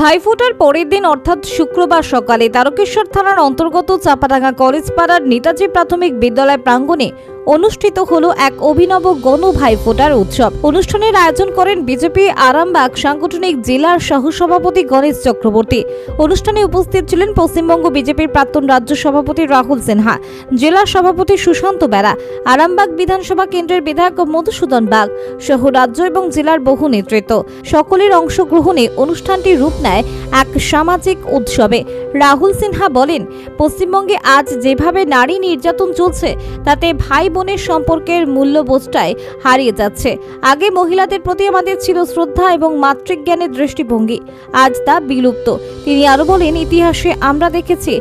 ভাইফোঁটার পরের দিন, অর্থাৎ শুক্রবার সকালে, তারকেশ্বর থানার অন্তর্গত চাপাডাঙ্গা কলেজ পাড়ার নেতাজি প্রাথমিক বিদ্যালয় প্রাঙ্গণে অনুষ্ঠিত হলো এক অভিনব গণ ভাইফোঁটার উৎসব। অনুষ্ঠানের আয়োজন করেন বিজেপি, আরামবাগ সাংগঠনিক জেলার সহসভাপতি গণেশ চক্রবর্তী। অনুষ্ঠানে উপস্থিত ছিলেন পশ্চিমবঙ্গ বিজেপির প্রাক্তন রাজ্য সভাপতি রাহুল সিনহা, জেলা সভাপতি সুশান্ত বেড়া আরামবাগ বিধানসভা কেন্দ্রের বিধায়ক মধুসূদন বাগ সহ রাজ্য এবং জেলার বহু নেতৃত্ব। সকলের অংশগ্রহণে অনুষ্ঠানটি রূপ নেয় এক সামাজিক উৎসবে। রাহুল সিনহা বলেন, পশ্চিমবঙ্গে আজ যেভাবে নারী নির্যাতন চলছে, তাতে ভাই বোনের সম্পর্কের মূল্যবোধটাই হারিয়ে যাচ্ছে। আগে মহিলাদের প্রতি আমাদের ছিল শ্রদ্ধা এবং মাতৃজ্ঞানের দৃষ্টিভঙ্গি, আজ তা বিলুপ্ত। তিনি আরও বলেন, ইতিহাসে আমরা দেখেছি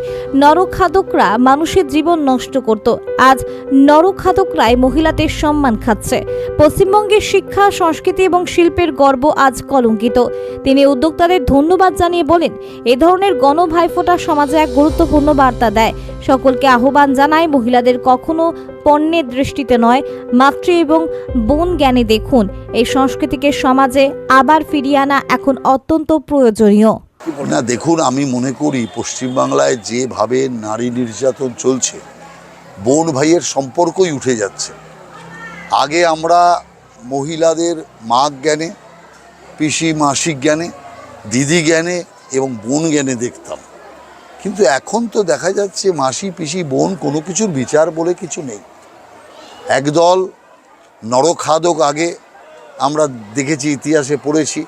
নরখাদকরা মানুষের জীবন নষ্ট করত। আজ নরখাদকরাই মহিলাদের সম্মান খাচ্ছে। পশ্চিমবঙ্গের শিক্ষা, সংস্কৃতি এবং শিল্পের গর্ব আজ কলঙ্কিত। তিনি উদ্যোক্তাদের ধন্যবাদ জানিয়ে বলেন, এ ধরনের গণভাইফোঁটা সমাজে এক গুরুত্বপূর্ণ বার্তা দেয়। সকলকে আহ্বান জানায়, মহিলাদের কখনো পণ্যের দৃষ্টিতে নয়, মাতৃ এবং বোন জ্ঞানে দেখুন। এই সংস্কৃতিকে সমাজে আবার ফিরিয়ে আনা এখন অত্যন্ত প্রয়োজনীয়। না, দেখুন, আমি মনে করি পশ্চিমবাংলায় যেভাবে নারী নির্যাতন চলছে, বোন ভাইয়ের সম্পর্কই উঠে যাচ্ছে। আগে আমরা মহিলাদের মা জ্ঞানে, পিসি মাসিক জ্ঞানে, দিদি জ্ঞানে এবং বোন জ্ঞানে দেখতাম। কিন্তু এখন তো দেখা যাচ্ছে মাসি, পিসি, বোন কোনো কিছুর বিচার বলে কিছু নেই। একদল নরখাদক আগে আমরা দেখেছি, ইতিহাসে পড়েছি,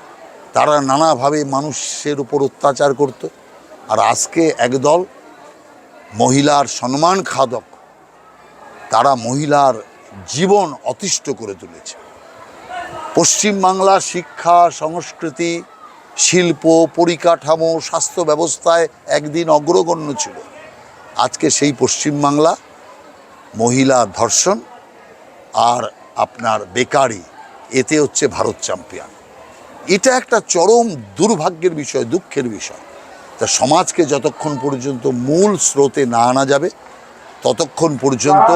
তারা নানাভাবে মানুষের উপর অত্যাচার করত। আর আজকে একদল মহিলার সম্মান খাদক, তারা মহিলার জীবন অতিষ্ঠ করে তুলেছে। পশ্চিমবাংলা শিক্ষা, সংস্কৃতি, শিল্প, পরিকাঠামো, স্বাস্থ্য ব্যবস্থায় একদিন অগ্রগণ্য ছিল। আজকে সেই পশ্চিমবাংলা মহিলা ধর্ষণ আর আপনার বেকারি, এতে হচ্ছে ভারত চ্যাম্পিয়ন। এটা একটা চরম দুর্ভাগ্যের বিষয়, দুঃখের বিষয়। তা সমাজকে যতক্ষণ পর্যন্ত মূল স্রোতে না আনা যাবে, ততক্ষণ পর্যন্ত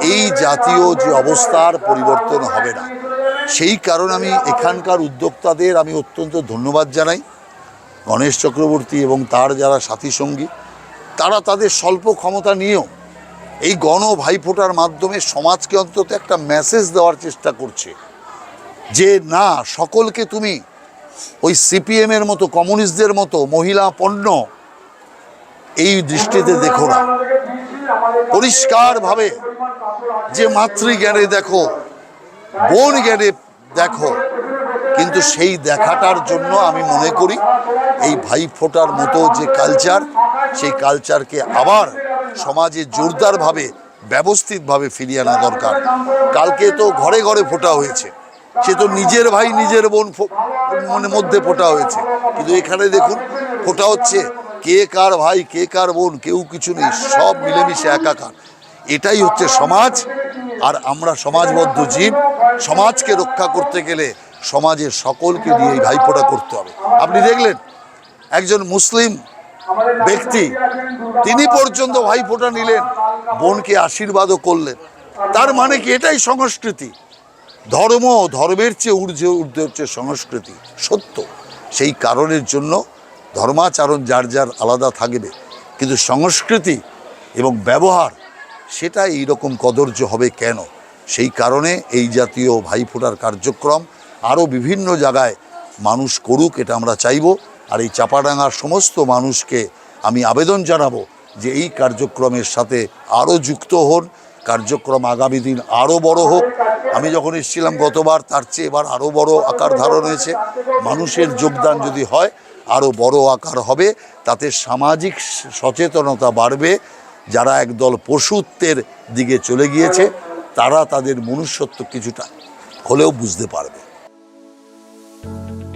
এই জাতীয় যে অবস্থার পরিবর্তন হবে না। সেই কারণে আমি এখানকার উদ্যোক্তাদের আমি অত্যন্ত ধন্যবাদ জানাই। গণেশ চক্রবর্তী এবং তার যারা সাথী সঙ্গী, তারা তাদের স্বল্প ক্ষমতা নিয়েও এই গণ ভাইফোঁটার মাধ্যমে সমাজকে অন্তত একটা মেসেজ দেওয়ার চেষ্টা করছে যে, না, সকলকে তুমি ওই সিপিএমের মতো, কমিউনিস্টদের মতো, মহিলা পণ্য এই দৃষ্টিতে দেখো না। পরিষ্কারভাবে যে মাতৃজ্ঞানে দেখো বোন জ্ঞানে দেখো, কিন্তু সেই দেখাটার জন্য আমি মনে করি এই ভাইফোঁটার মতো যে কালচার সেই কালচারকে আবার সমাজে জোরদারভাবে, ব্যবস্থিতভাবে ফিরিয়ে আনা দরকার। কালকে তো ঘরে ঘরে ফোটা হয়েছে। সে তো নিজের ভাই, নিজের বোন মানে মধ্যে ফোটা হয়েছে। কিন্তু এখানে দেখুন, ফোটা হচ্ছে কে কার ভাই, কে কার বোন, কেউ কিছু নেই, সব মিলেমিশে একাকার। এটাই হচ্ছে সমাজ, আর আমরা সমাজবদ্ধ জীব। সমাজকে রক্ষা করতে গেলে সমাজের সকলকে নিয়ে এই ভাইফোঁটা করতে হবে। আপনি দেখলেন, একজন মুসলিম ব্যক্তি তিনি পর্যন্ত ভাইফোঁটা নিলেন বোনকে আশীর্বাদও করলেন। তার মানে কি? এটাই সংস্কৃতি। ধর্ম ধর্মের চেয়ে ঊর্ধ্বে ঊর্ধ্বে হচ্ছে সংস্কৃতি সত্য। সেই কারণের জন্য ধর্মাচরণ যার যার আলাদা থাকবে। কিন্তু সংস্কৃতি এবং ব্যবহার সেটা এই রকম কদর্য হবে কেন? সেই কারণে এই জাতীয় ভাইফোঁটার কার্যক্রম আরও বিভিন্ন জায়গায় মানুষ করুক এটা আমরা চাইব। আর এই চাপাডাঙ্গার সমস্ত মানুষকে আমি আবেদন জানাব যে এই কার্যক্রমের সাথে আরও যুক্ত হন, কার্যক্রম আগামী দিন আরও বড় হোক। আমি যখন এসেছিলাম গতবার, তার চেয়ে এবার আরও বড় আকার ধারণ হয়েছে। মানুষের যোগদান যদি হয়, আরও বড় আকার হবে। তাতে সামাজিক সচেতনতা বাড়বে। যারা একদল পশুত্বের দিকে চলে গিয়েছে, তারা তাদের মনুষ্যত্ব কিছুটা হলেও বুঝতে পারবে।